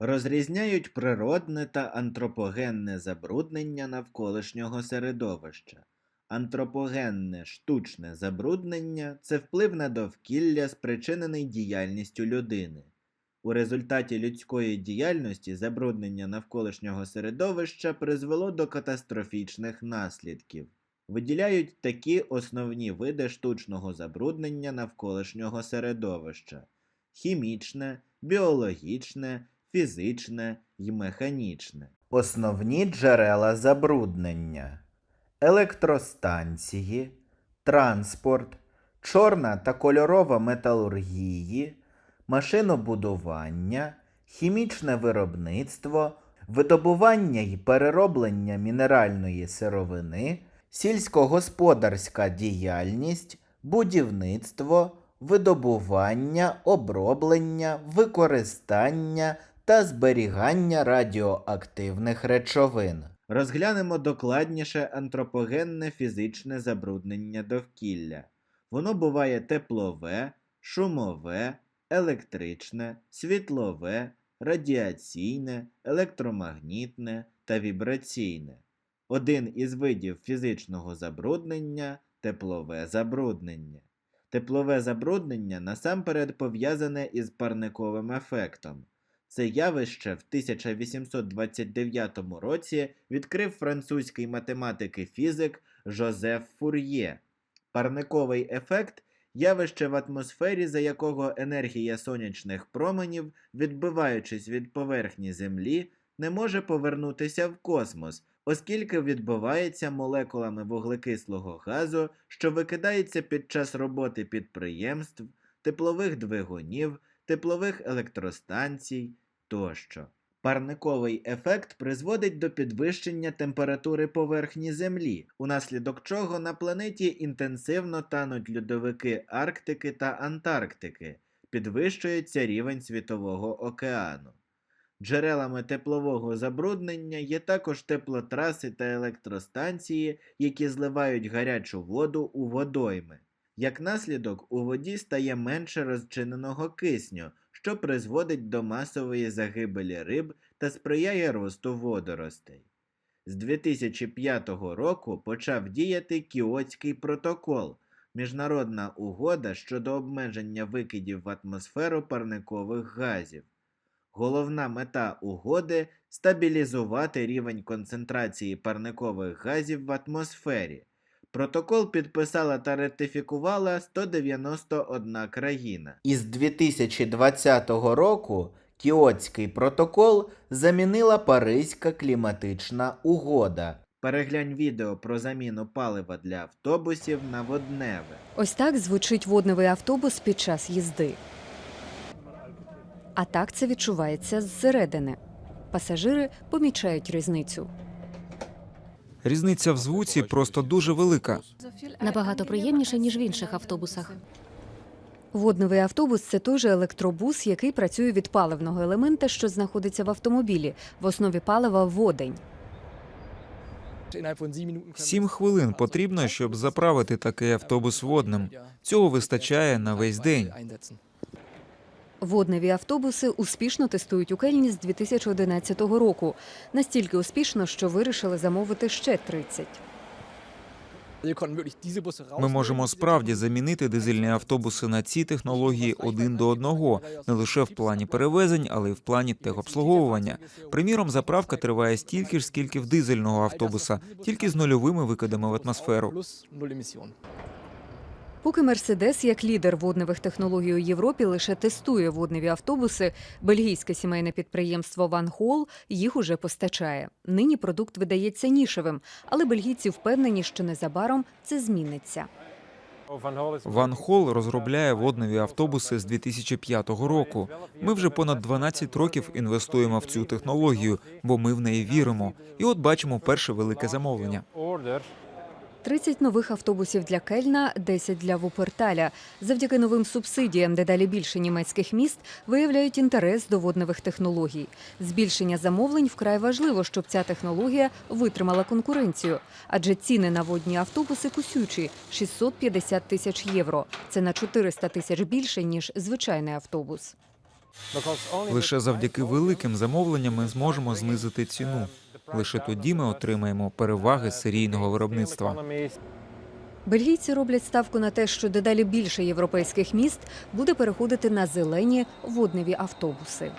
Розрізняють природне та антропогенне забруднення навколишнього середовища. Антропогенне штучне забруднення це вплив на довкілля, спричинений діяльністю людини. У результаті людської діяльності забруднення навколишнього середовища призвело до катастрофічних наслідків. Виділяють такі основні види штучного забруднення навколишнього середовища: хімічне, біологічне, фізичне й механічне. Основні джерела забруднення: електростанції, транспорт, чорна та кольорова металургії, машинобудування, хімічне виробництво, видобування й перероблення мінеральної сировини, сільськогосподарська діяльність, будівництво, видобування, оброблення, використання та зберігання радіоактивних речовин. Розглянемо докладніше антропогенне фізичне забруднення довкілля. Воно буває теплове, шумове, електричне, світлове, радіаційне, електромагнітне та вібраційне. Один із видів фізичного забруднення теплове забруднення. Теплове забруднення насамперед пов'язане із парниковим ефектом. Це явище в 1829 році відкрив французький математик і фізик Жозеф Фур'є. Парниковий ефект явище в атмосфері, за якого енергія сонячних променів, відбиваючись від поверхні Землі, не може повернутися в космос, оскільки відбувається молекулами вуглекислого газу, що викидається під час роботи підприємств, теплових двигунів, теплових електростанцій тощо. Парниковий ефект призводить до підвищення температури поверхні Землі, унаслідок чого на планеті інтенсивно тануть льодовики Арктики та Антарктики, підвищується рівень Світового океану. Джерелами теплового забруднення є також теплотраси та електростанції, які зливають гарячу воду у водойми. Як наслідок, у воді стає менше розчиненого кисню, що призводить до масової загибелі риб та сприяє росту водоростей. З 2005 року почав діяти Кіотський протокол міжнародна угода щодо обмеження викидів в атмосферу парникових газів. Головна мета угоди стабілізувати рівень концентрації парникових газів в атмосфері. Протокол підписала та ратифікувала 191 країна. Із 2020 року Кіотський протокол замінила Паризька кліматична угода. Переглянь відео про заміну палива для автобусів на водневе. Ось так звучить водневий автобус під час їзди. А так це відчувається зсередини. Пасажири помічають різницю. Різниця в звуці просто дуже велика. Набагато приємніше, ніж в інших автобусах. Водневий автобус це той же електробус, який працює від паливного елемента, що знаходиться в автомобілі. В основі палива водень. Сім хвилин потрібно, щоб заправити такий автобус водним. Цього вистачає на весь день. Водневі автобуси успішно тестують у Кельні з 2011 року. Настільки успішно, що вирішили замовити ще 30. Ми можемо справді замінити дизельні автобуси на ці технології один до одного, не лише в плані перевезень, але й в плані техобслуговування. Приміром, заправка триває стільки ж, скільки в дизельного автобуса, тільки з нульовими викидами в атмосферу. Поки Мерседес, як лідер водневих технологій у Європі, лише тестує водневі автобуси, бельгійське сімейне підприємство Ван Хол їх уже постачає. Нині продукт видається нішевим, але бельгійці впевнені, що незабаром це зміниться. Ван Хол розробляє водневі автобуси з 2005 року. Ми вже понад 12 років інвестуємо в цю технологію, бо ми в неї віримо. І от бачимо перше велике замовлення. 30 нових автобусів для Кельна, 10 для Вуперталя. Завдяки новим субсидіям, дедалі більше німецьких міст виявляють інтерес до водневих технологій. Збільшення замовлень вкрай важливо, щоб ця технологія витримала конкуренцію. Адже ціни на водні автобуси кусючі 650 тисяч євро. Це на 400 тисяч більше ніж звичайний автобус. Лише завдяки великим замовленням ми зможемо знизити ціну. Лише тоді ми отримаємо переваги серійного виробництва. Бельгійці роблять ставку на те, що дедалі більше європейських міст буде переходити на зелені водневі автобуси.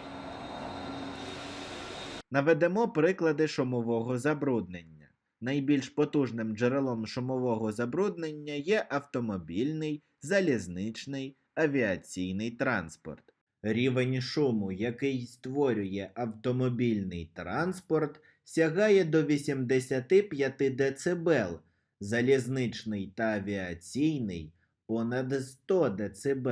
Наведемо приклади шумового забруднення. Найбільш потужним джерелом шумового забруднення є автомобільний, залізничний, авіаційний транспорт. Рівень шуму, який створює автомобільний транспорт, сягає до 85 дБ, залізничний та авіаційний понад 100 дБ.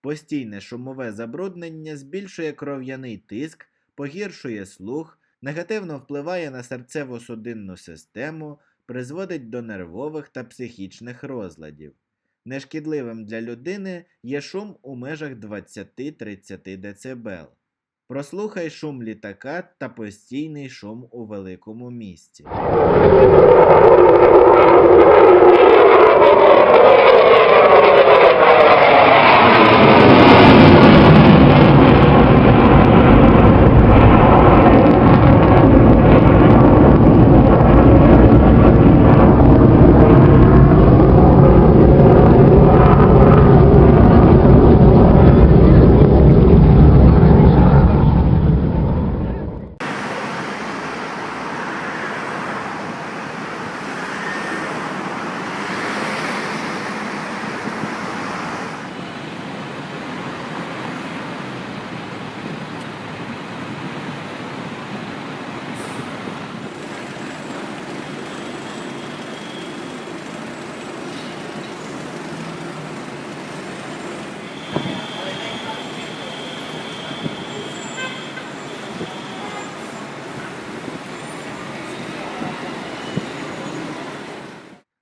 Постійне шумове забруднення збільшує кров'яний тиск, погіршує слух, негативно впливає на серцево-судинну систему, призводить до нервових та психічних розладів. Нешкідливим для людини є шум у межах 20-30 дБ. Прослухай шум літака та постійний шум у великому місті.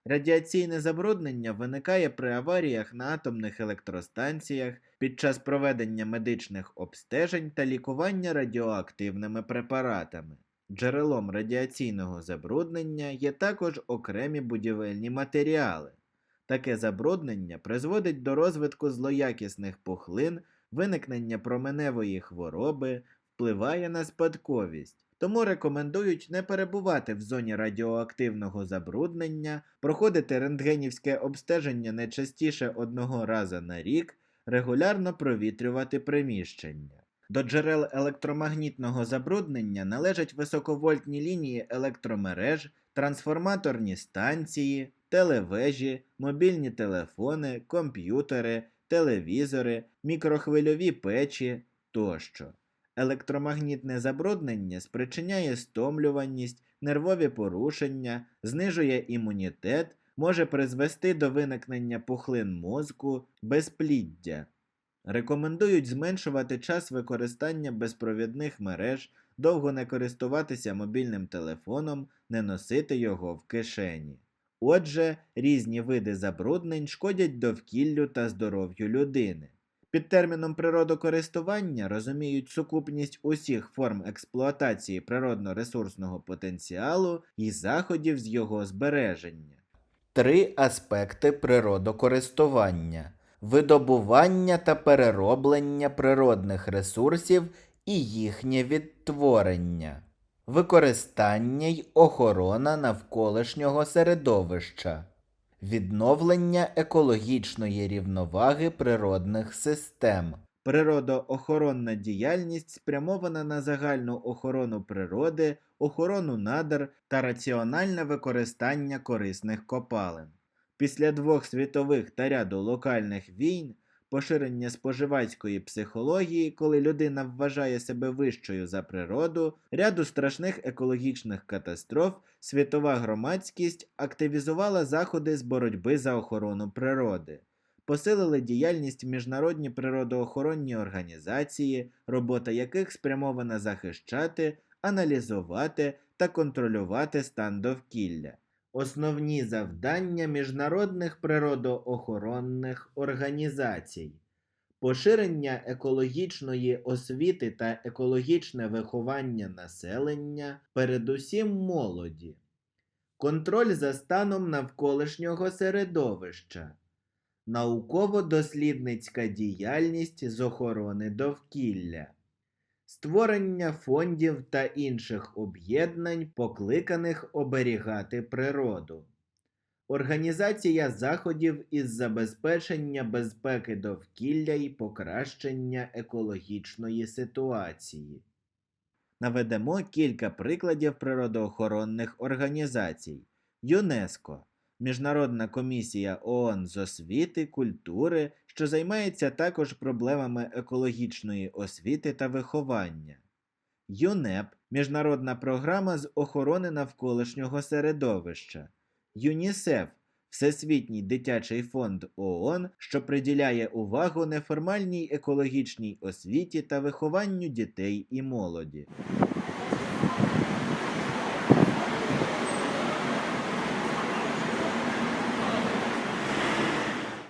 Радіаційне забруднення виникає при аваріях на атомних електростанціях під час проведення медичних обстежень та лікування радіоактивними препаратами. Джерелом радіаційного забруднення є також окремі будівельні матеріали. Таке забруднення призводить до розвитку злоякісних пухлин, виникнення променевої хвороби, впливає на спадковість. Тому рекомендують не перебувати в зоні радіоактивного забруднення, проходити рентгенівське обстеження не частіше одного раза на рік, регулярно провітрювати приміщення. До джерел електромагнітного забруднення належать високовольтні лінії електромереж, трансформаторні станції, телевежі, мобільні телефони, комп'ютери, телевізори, мікрохвильові печі тощо. Електромагнітне забруднення спричиняє стомлюваність, нервові порушення, знижує імунітет, може призвести до виникнення пухлин мозку, безпліддя. Рекомендують зменшувати час використання безпровідних мереж, довго не користуватися мобільним телефоном, не носити його в кишені. Отже, різні види забруднень шкодять довкіллю та здоров'ю людини. Під терміном природокористування розуміють сукупність усіх форм експлуатації природно-ресурсного потенціалу і заходів з його збереження. Три аспекти природокористування: видобування та перероблення природних ресурсів і їхнє відтворення, використання й охорона навколишнього середовища. Відновлення екологічної рівноваги природних систем. Природоохоронна діяльність спрямована на загальну охорону природи, охорону надр та раціональне використання корисних копалин. Після двох світових та ряду локальних війн, поширення споживацької психології, коли людина вважає себе вищою за природу, ряду страшних екологічних катастроф, світова громадськість активізувала заходи з боротьби за охорону природи. Посилили діяльність міжнародні природоохоронні організації, робота яких спрямована захищати, аналізувати та контролювати стан довкілля. Основні завдання міжнародних природоохоронних організацій. Поширення екологічної освіти та екологічне виховання населення, передусім молоді, контроль за станом навколишнього середовища, науково-дослідницька діяльність з охорони довкілля, створення фондів та інших об'єднань, покликаних оберігати природу, організація заходів із забезпечення безпеки довкілля і покращення екологічної ситуації. Наведемо кілька прикладів природоохоронних організацій. ЮНЕСКО Міжнародна комісія ООН з освіти, культури, що займається також проблемами екологічної освіти та виховання. ЮНЕП Міжнародна програма з охорони навколишнього середовища. ЮНІСЕФ Всесвітній дитячий фонд ООН, що приділяє увагу неформальній екологічній освіті та вихованню дітей і молоді.